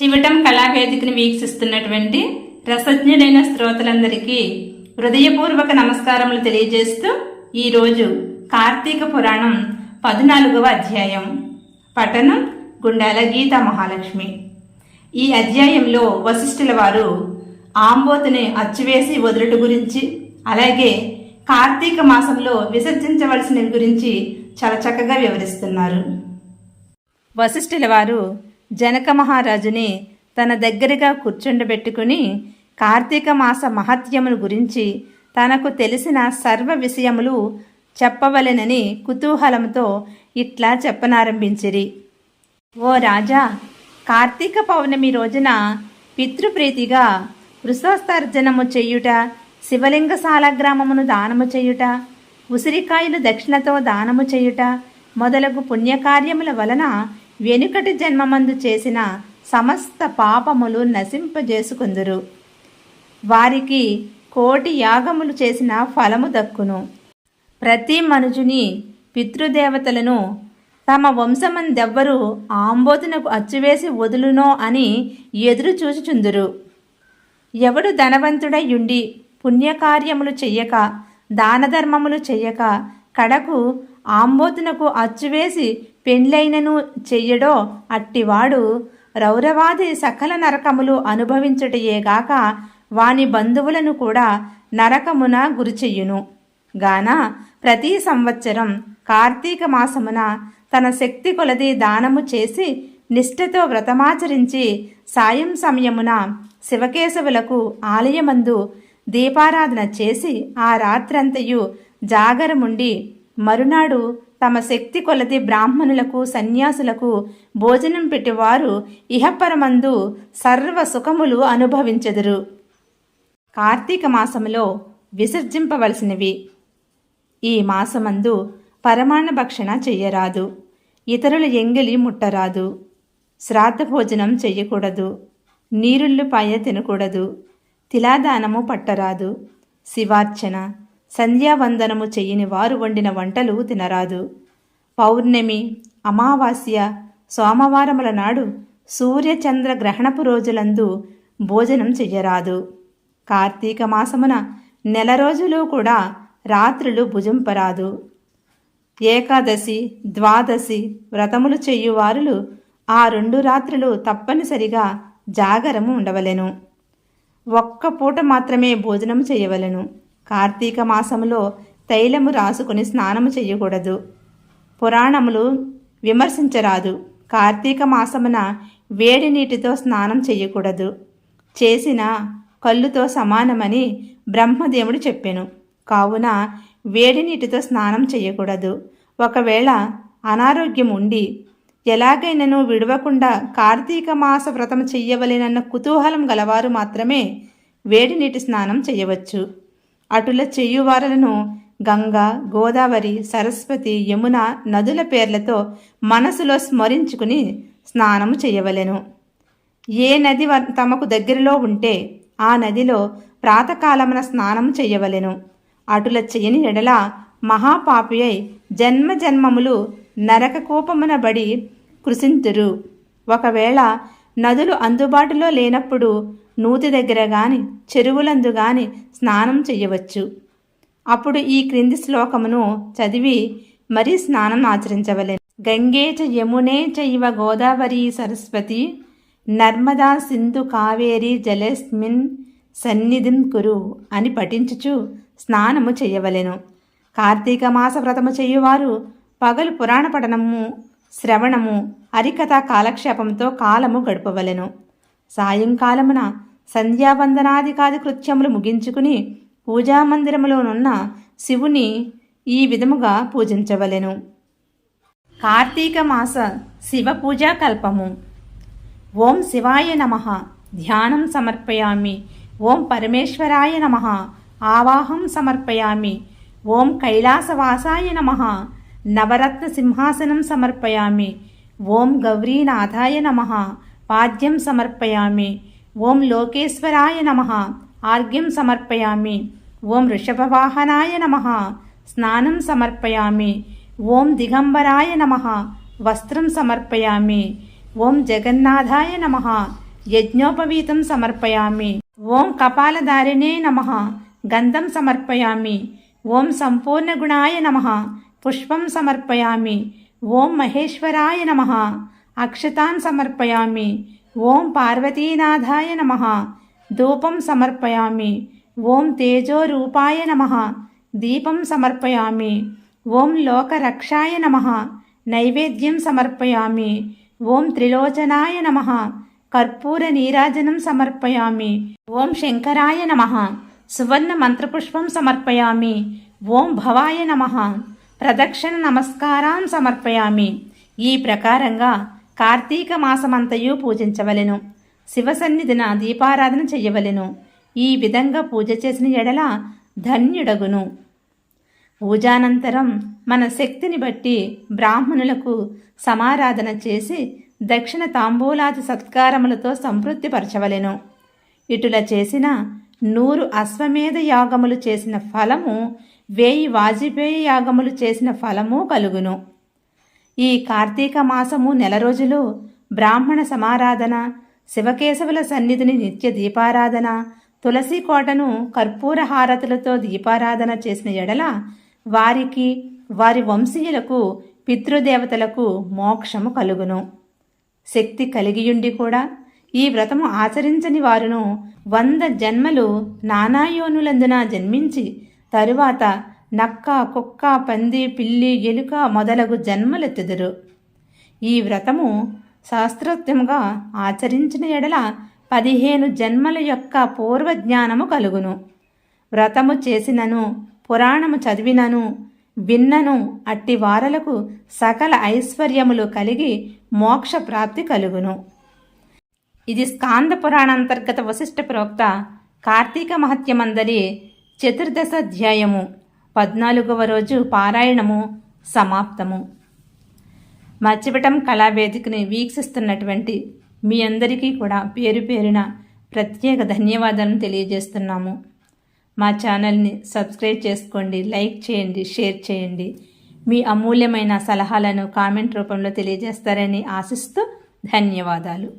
చివటం కళావేదికను వీక్షిస్తున్నటువంటి రసజ్ఞులైన శ్రోతలందరికీ హృదయపూర్వక నమస్కారములు తెలియజేస్తూ ఈరోజు కార్తీక పురాణం పద్నాలుగవ అధ్యాయం. పఠనం గుండాల గీతా మహాలక్ష్మి. ఈ అధ్యాయంలో వశిష్ఠుల వారు ఆంబోతుని అచ్చువేసి వదులుట గురించి అలాగే కార్తీక మాసంలో విసర్జించవలసిన గురించి చాలా చక్కగా వివరిస్తున్నారు. వశిష్ఠుల వారు జనక మహారాజుని తన దగ్గరగా కూర్చుండబెట్టుకుని కార్తీక మాస మహత్యమును గురించి తనకు తెలిసిన సర్వ విషయములు చెప్పవలెనని కుతూహలంతో ఇట్లా చెప్పనారంభించిరి. ఓ రాజా కార్తీక పౌర్ణమి రోజున పితృప్రీతిగా వృషోస్తార్జనము చెయ్యుట శివలింగ గ్రామమును దానము చేయుట ఉసిరికాయలు దక్షిణతో దానము చేయుట మొదలగు పుణ్యకార్యముల వలన వెనుకటి జన్మమందు చేసిన సమస్త పాపములు నశింపజేసుకుందురు. వారికి కోటి యాగములు చేసిన ఫలము దక్కును. ప్రతి మనుజుని పితృదేవతలను తమ వంశమందెవ్వరూ ఆంబోతునకు అచ్చువేసి వదులునో అని ఎదురు చూచుచుందురు ఎవడు ధనవంతుడయ్యుండి పుణ్యకార్యములు చెయ్యక దానధర్మములు చెయ్యక కడకు ఆంబోతునకు అచ్చువేసి పెండ్లైనను చెయ్యడో అట్టివాడు రౌరవాది సకల నరకములు అనుభవించుటయేగాక వాని బంధువులను కూడా నరకమున గురిచెయ్యును. గాన ప్రతి సంవత్సరం కార్తీక మాసమున తన శక్తి కొలది దానము చేసి నిష్ఠతో వ్రతమాచరించి సాయం సమయమున శివకేశవులకు ఆలయమందు దీపారాధన చేసి ఆ రాత్రంతయు జాగరముండి మరునాడు తమ శక్తి కొలది బ్రాహ్మణులకు సన్యాసులకు భోజనం పెట్టివారు ఇహపరమందు సర్వ సుఖములు అనుభవించెదరు. కార్తీక మాసములో విసర్జింపవలసినవి. ఈ మాసమందు పరమాణ భక్షణ చెయ్యరాదు. ఇతరుల ఎంగిలి ముట్టరాదు. శ్రాద్ధ భోజనం చెయ్యకూడదు. నీరుల్లిపాయ తినకూడదు. తిలాదానము పట్టరాదు. శివార్చన సంధ్యావందనము చెయ్యని వారు వండిన వంటలు తినరాదు. పౌర్ణమి అమావాస్య సోమవారముల నాడు సూర్యచంద్ర గ్రహణపు రోజులందు భోజనం చెయ్యరాదు. కార్తీక మాసమున నెల రోజులు కూడా రాత్రులు భుజింపరాదు. ఏకాదశి ద్వాదశి వ్రతములు చెయ్యువారులు ఆ రెండు రాత్రులు తప్పనిసరిగా జాగరము ఉండవలెను. ఒక్క పూట మాత్రమే భోజనం చేయవలెను. కార్తీక మాసములో తైలము రాసుకుని స్నానము చేయకూడదు. పురాణములు విమర్శించరాదు. కార్తీక మాసమున వేడి నీటితో స్నానం చేయకూడదు. చేసిన కళ్ళుతో సమానమని బ్రహ్మదేవుడు చెప్పెను. కావున వేడి నీటితో స్నానం చేయకూడదు. ఒకవేళ అనారోగ్యం ఉండి ఎలాగైనను విడవకుండా కార్తీక మాస వ్రతం చెయ్యవలేనన్న కుతూహలం గలవారు మాత్రమే వేడి నీటి స్నానం చేయవచ్చు. అటుల చెయ్యువారలను గంగా గోదావరి సరస్వతి యమున నదుల పేర్లతో మనసులో స్మరించుకుని స్నానము చేయవలెను. ఏ నది వ- తమకు దగ్గరలో ఉంటే ఆ నదిలో ప్రాతకాలమున స్నానం చేయవలెను. అటుల చెయ్యని ఎడల మహాపాపి అయి జన్మ జన్మములు నరక బడి కృషింతురు ఒకవేళ నదులు అందుబాటులో లేనప్పుడు నూతి దగ్గర గాని చెరువులందు గాని స్నానం చెయ్యవచ్చు. అప్పుడు ఈ క్రింది శ్లోకమును చదివి మరీ స్నానం ఆచరించవలెను. గంగే చ యమునే చైవ గోదావరి సరస్వతి నర్మదా సింధు కావేరి జలస్మిన్ సన్నిధిం కురు అని పఠించుచు స్నానము చెయ్యవలెను. కార్తీక మాస వ్రతము చేయువారు పగలు పురాణ పఠనము శ్రవణము హరికథ కాలక్షేపంతో కాలము గడపవలెను. సాయంకాలమున సంధ్యావందనాదికాది కృత్యములు ముగించుకుని పూజామందిరములోనున్న శివుని ఈ విధముగా పూజించవలెను. కార్తీక మాస శివ పూజా కల్పము. ఓం శివాయ నమ. ధ్యానం సమర్పయామి. ఓం పరమేశ్వరాయ నమ. ఆవాహం సమర్పయామి. ఓం కైలాసవాసాయ నమ. నవరత్న సింహాసనం సమర్పయామి. ఓం గౌరీనాథాయ నమ. పాద్యం సమర్పయామి. ఓం లోకేశ్వరాయ నమ. ఆర్ఘ్యం సమర్పయామి. ఓం వృషభవాహనాయ నమ. స్నానం సమర్పయామి. ఓం దిగంబరాయ నమ. వస్త్రం సమర్పయామి. ఓం జగన్నాథాయ నమ. యజ్ఞోపవీతం సమర్పయామి. ఓం కపాలధారిణే నమ. గంధం సమర్పయామి. ఓం సంపూర్ణగుణాయ నమ. పుష్పం సమర్పయామి. ఓం మహేశ్వరాయ నమ. అక్షతాన్ సమర్పయామి. ఓం పార్వతీనాథాయ నమ. ధూపం సమర్పయామి. ఓం తేజోరూపాయ నమ. దీపం సమర్పయామి. ఓం లోకరక్షాయ నమ. నైవేద్యం సమర్పయామి. ఓం త్రిలోచనాయ నమ. కర్పూర నీరాజనం సమర్పయామి. ఓం శంకరాయ నమ. సువర్ణ మంత్రపుష్పం సమర్పయామి. ఓం భవాయ నమ. ప్రదక్షిణ నమస్కారాం సమర్పయామి. ఈ ప్రకారంగా కార్తీక మాసమంతయు పూజించవలెను. శివసన్నిధిన దీపారాధన చెయ్యవలెను. ఈ విధంగా పూజ చేసిన ఎడల ధన్యుడగును. పూజానంతరం మన శక్తిని బట్టి బ్రాహ్మణులకు సమారాధన చేసి దక్షిణ తాంబూలాది సత్కారములతో సంతృప్తిపరచవలెను. ఇటుల చేసిన నూరు అశ్వమేధ యాగములు చేసిన ఫలము వేయి వాజిపేయ యాగములు చేసిన ఫలము కలుగును. ఈ కార్తీక మాసము నెల రోజులు బ్రాహ్మణ సమారాధన శివకేశవుల సన్నిధిని నిత్య దీపారాధన తులసి కోటను కర్పూర హారతులతో దీపారాధన చేసిన ఎడల వారికి వారి వంశీయులకు పితృదేవతలకు మోక్షము కలుగును. శక్తి కలిగియుండి కూడా ఈ వ్రతము ఆచరించని వారును వంద జన్మలు నానాయోనులందున జన్మించి తరువాత నక్క కుక్క పంది పిల్లి ఎలుక మొదలగు జన్మలెత్తుదురు. ఈ వ్రతము శాస్త్రోక్తముగా ఆచరించిన ఎడల పదిహేను జన్మల యొక్క పూర్వజ్ఞానము కలుగును. వ్రతము చేసినను పురాణము చదివినను విన్నను అట్టి వారలకు సకల ఐశ్వర్యములు కలిగి మోక్ష ప్రాప్తి కలుగును. ఇది స్కాంద పురాణాంతర్గత వశిష్ఠ ప్రోక్త కార్తీక మహత్యమందరి చతుర్దశ అధ్యాయము. పద్నాలుగవ రోజు పారాయణము సమాప్తము. మర్చిపటం కళావేదికని వీక్షిస్తున్నటువంటి మీ అందరికీ కూడా పేరు పేరున ప్రత్యేక ధన్యవాదాలను తెలియజేస్తున్నాము. మా ఛానల్ని సబ్స్క్రైబ్ చేసుకోండి లైక్ చేయండి షేర్ చేయండి. మీ అమూల్యమైన సలహాలను కామెంట్ రూపంలో తెలియజేస్తారని ఆశిస్తూ ధన్యవాదాలు.